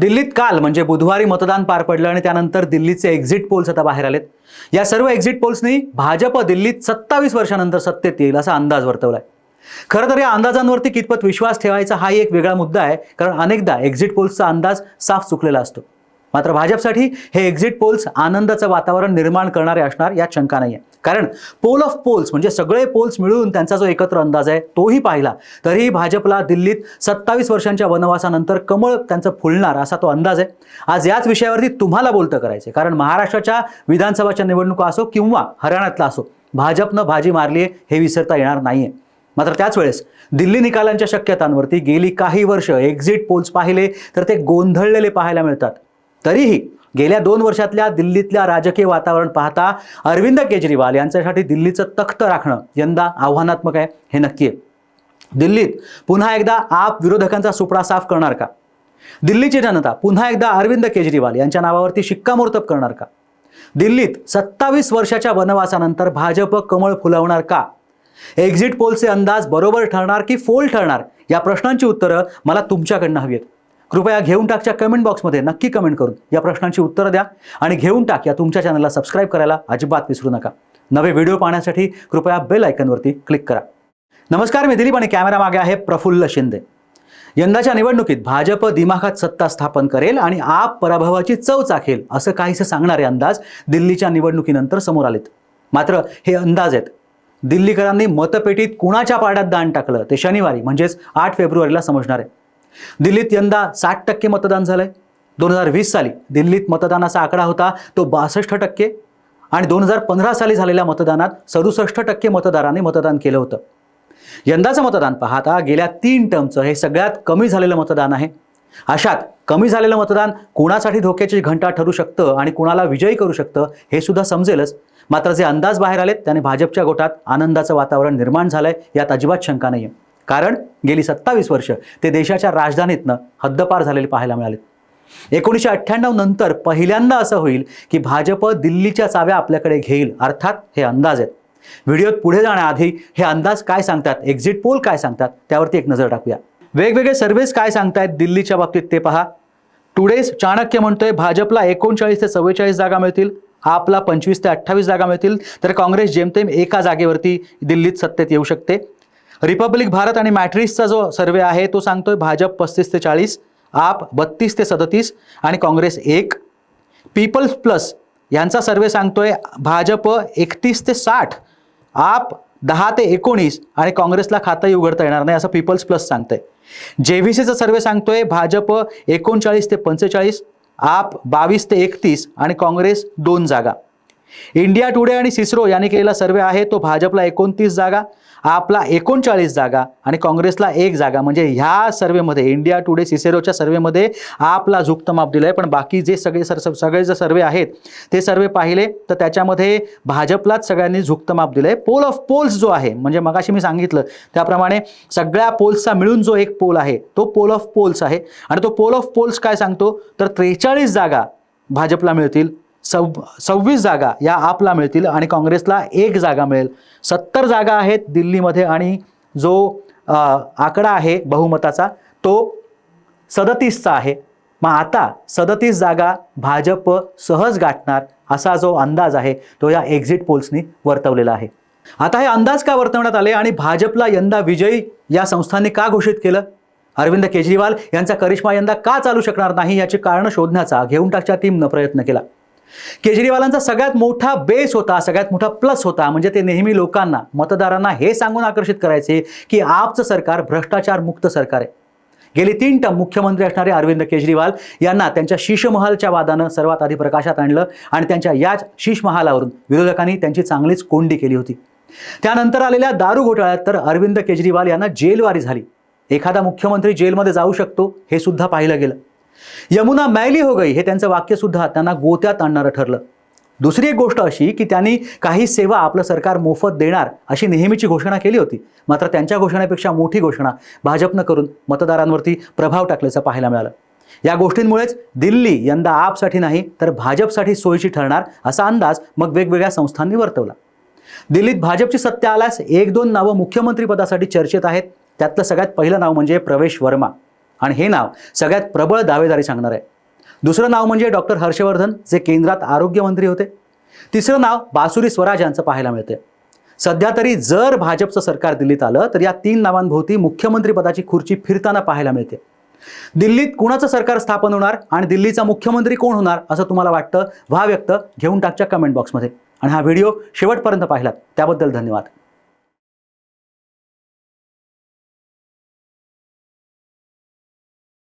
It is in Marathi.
दिल्लीत काल म्हणजे बुधवारी मतदान पार पडलं आणि त्यानंतर दिल्लीचे एक्झिट पोल्स आता बाहेर आलेत. या सर्व एक्झिट पोल्सनी भाजप दिल्लीत सत्तावीस वर्षानंतर सत्तेत येईल असा अंदाज वर्तवलाय. खरं तर या अंदाजांवरती कितपत विश्वास ठेवायचा हाही एक वेगळा मुद्दा आहे कारण अनेकदा एक्झिट पोल्सचा अंदाज साफ चुकलेला असतो. मात्र भाजपसाठी हे एक्झिट पोल्स आनंदाचं वातावरण निर्माण करणारे असणार यात शंका नाही आहे कारण पोल ऑफ पोल्स म्हणजे सगळे पोल्स मिळून त्यांचा जो एकत्र अंदाज आहे तोही पाहिला. तरीही भाजपला दिल्लीत सत्तावीस वर्षांच्या वनवासानंतर कमळ त्यांचं फुलणार असा तो अंदाज आहे. आज याच विषयावरती तुम्हाला बोलतं करायचं कारण महाराष्ट्राच्या विधानसभाच्या निवडणुका असो किंवा हरियाणातला असो भाजपनं भाजी मारली आहे हे विसरता येणार नाहीये. मात्र त्याच वेळेस दिल्ली निकालांच्या शक्यतांवरती गेली काही वर्ष एक्झिट पोल्स पाहिले तर ते गोंधळलेले पाहायला मिळतात. तरीही गेल्या दोन वर्षातल्या दिल्लीतल्या राजकीय वातावरण पाहता अरविंद केजरीवाल यांच्यासाठी दिल्लीचं तख्त राखणं यंदा आव्हानात्मक आहे हे नक्की आहे. दिल्लीत पुन्हा एकदा आप विरोधकांचा सुपडा साफ करणार का? दिल्लीची जनता पुन्हा एकदा अरविंद केजरीवाल यांच्या नावावरती शिक्कामोर्तब करणार का? दिल्लीत सत्तावीस वर्षाच्या वनवासानंतर भाजप कमळ फुलवणार का? एक्झिट पोलचे अंदाज बरोबर ठरणार की फोल ठरणार? या प्रश्नांची उत्तरं मला तुमच्याकडनं हवी आहेत. कृपया घेऊन टाकच्या कमेंट बॉक्समध्ये नक्की कमेंट करून. या प्रश्नांची उत्तरं द्या आणि घेऊन टाक या तुमच्या चॅनलला सबस्क्राईब करायला अजिबात विसरू नका. नवे व्हिडिओ पाहण्यासाठी कृपया बेल आयकनवरती क्लिक करा. नमस्कार मी दिलीप आणि कॅमेरा मागे आहे प्रफुल्ल शिंदे. यंदाच्या निवडणुकीत भाजप दिमाखात सत्ता स्थापन करेल आणि आप पराभवाची चव चाखेल असं काहीसं सांगणारे अंदाज दिल्लीच्या निवडणुकीनंतर समोर आलेत. मात्र हे अंदाज आहेत. दिल्लीकरांनी मतपेटीत कुणाच्या पाड्यात दान टाकलं ते शनिवारी म्हणजेच आठ फेब्रुवारीला समजणार आहे. दिल्लीत यंदा साठ टक्के मतदान झालंय. दोन हजार वीस साली दिल्लीत मतदानाचा आकडा होता तो बासष्ट टक्के आणि दोन हजार पंधरा साली झालेल्या मतदानात सदुसष्ट टक्के मतदारांनी मतदान केलं होतं. यंदाचं मतदान पाहता गेल्या तीन टर्मचं हे सगळ्यात कमी झालेलं मतदान आहे. अशात कमी झालेलं मतदान कुणासाठी धोक्याची घंटा ठरू शकतं आणि कुणाला विजयी करू शकतं हे सुद्धा समजेलच. मात्र जे अंदाज बाहेर आलेत त्याने भाजपच्या गोटात आनंदाचं वातावरण निर्माण झालंय यात अजिबात शंका नाही आहे कारण गेली सत्तावीस वर्ष ते देशाच्या राजधानीतनं हद्दपार झालेले पाहायला मिळाले. एकोणीसशे अठ्ठ्याण्णव नंतर पहिल्यांदा असं होईल की भाजप दिल्लीच्या चाव्या आपल्याकडे घेईल अर्थात हे अंदाज आहेत. व्हिडिओत पुढे जाण्याआधी हे अंदाज काय सांगतात एक्झिट पोल काय सांगतात त्यावरती एक नजर टाकूया. वेगवेगळे सर्व्हेस काय सांगतायत दिल्लीच्या बाबतीत ते पहा. टुडेज चाणक्य म्हणतोय भाजपला एकोणचाळीस ते चव्वेचाळीस जागा मिळतील आपला पंचवीस ते अठ्ठावीस जागा मिळतील तर काँग्रेस जेमतेम एका जागेवरती दिल्लीत सत्तेत येऊ शकते. रिपब्लिक भारत आणि मॅट्रिक्सचा जो सर्वे आहे तो सांगतोय भाजप पस्तीस ते चाळीस आप बत्तीस ते सदतीस आणि काँग्रेस एक. पीपल्स प्लस यांचा सर्वे सांगतोय भाजप एकतीस ते साठ आप दहा ते एकोणीस आणि काँग्रेसला खातंही उघडता येणार नाही असं पीपल्स प्लस सांगतंय. जे व्ही सीचा सर्वे सांगतोय भाजप एकोणचाळीस ते पंचेचाळीस आप बावीस ते एकतीस आणि काँग्रेस दोन जागा. इंडिया टुडे आणि सिस्रो यांनी केलेला सर्वे आहे तो भाजपला एकोणतीस जागा आपला एकोणचाळीस जागा आणि काँग्रेसला एक जागा. म्हणजे ह्या सर्वेमध्ये इंडिया टुडे सिसेरोच्या सर्वेमध्ये आपला झुकतं माप दिलं आहे पण बाकी जे सगळे सर सगळे जे सर्वे आहेत ते सर्वे पाहिले तर त्याच्यामध्ये भाजपलाच सगळ्यांनी झुकतं माप दिलं आहे पोल ऑफ पोल्स जो आहे म्हणजे मगाशी मी सांगितलं त्याप्रमाणे सगळ्या पोल्सचा मिळून जो एक पोल आहे तो पोल ऑफ पोल्स आहे. आणि तो पोल ऑफ पोल्स काय सांगतो? तर त्रेचाळीस जागा भाजपला मिळतील. सव सव्वीस जागा या आपला मिळतील आणि काँग्रेसला एक जागा मिळेल. सत्तर जागा आहेत दिल्लीमध्ये आणि जो आकडा आहे बहुमताचा तो सदतीसचा आहे. मग आता सदतीस जागा भाजप सहज गाठणार असा जो अंदाज आहे तो या एक्झिट पोल्सनी वर्तवलेला आहे. आता हे अंदाज का वर्तवण्यात आले आणि भाजपला यंदा विजयी या संस्थांनी का घोषित केलं? अरविंद केजरीवाल यांचा करिश्मा यंदा का चालू शकणार नाही याची कारणं शोधण्याचा घेऊन टाकच्या टीमनं प्रयत्न केला. केजरीवालांचा सगळ्यात मोठा बेस होता सगळ्यात मोठा प्लस होता. म्हणजे ते नेहमी लोकांना मतदारांना हे सांगून आकर्षित करायचे की आपचं सरकार भ्रष्टाचार मुक्त सरकार आहे. गेली तीन टम मुख्यमंत्री असणारे अरविंद केजरीवाल यांना त्यांच्या शीशमहालच्या वादानं सर्वात आधी प्रकाशात आणलं आणि त्यांच्या याच शीशमहालावरून विरोधकांनी त्यांची चांगलीच कोंडी केली होती. त्यानंतर आलेल्या दारू घोटाळ्यात तर अरविंद केजरीवाल यांना जेलवारी झाली. एखादा मुख्यमंत्री जेलमध्ये जाऊ शकतो हे सुद्धा पाहिलं गेलं. यमुना मैली हो गई हे त्यांचं वाक्य सुद्धा त्यांना गोत्यात आणणारं ठरलं. दुसरी एक गोष्ट अशी की त्यांनी काही सेवा आपलं सरकार मोफत देणार अशी नेहमीची घोषणा केली होती. मात्र त्यांच्या घोषणेपेक्षा मोठी घोषणा भाजपनं करून मतदारांवरती प्रभाव टाकल्याचं पाहायला मिळालं. या गोष्टींमुळेच दिल्ली यंदा आपसाठी नाही तर भाजपसाठी सोयीची ठरणार असा अंदाज मग वेगवेगळ्या संस्थांनी वर्तवला. दिल्लीत भाजपची सत्ता आल्यास एक दोन नावं मुख्यमंत्रीपदासाठी चर्चेत आहेत. त्यातलं सगळ्यात पहिलं नाव म्हणजे प्रवेश वर्मा. आणि हे नाव सगळ्यात प्रबळ दावेदारी सांगणार आहे. दुसरं नाव म्हणजे डॉक्टर हर्षवर्धन जे केंद्रात आरोग्यमंत्री होते. तिसरं नाव बासुरी स्वराज यांचं पाहायला मिळते सध्या तरी जर भाजपचं सरकार दिल्लीत आलं तर या तीन नावांभोवती मुख्यमंत्रीपदाची खुर्ची फिरताना पाहायला मिळते. दिल्लीत कुणाचं सरकार स्थापन होणार आणि दिल्लीचा मुख्यमंत्री कोण होणार असं तुम्हाला वाटतं? व्हा व्यक्त घेऊन टाकच्या कमेंट बॉक्समध्ये आणि हा व्हिडिओ शेवटपर्यंत पाहिलात. त्याबद्दल धन्यवाद.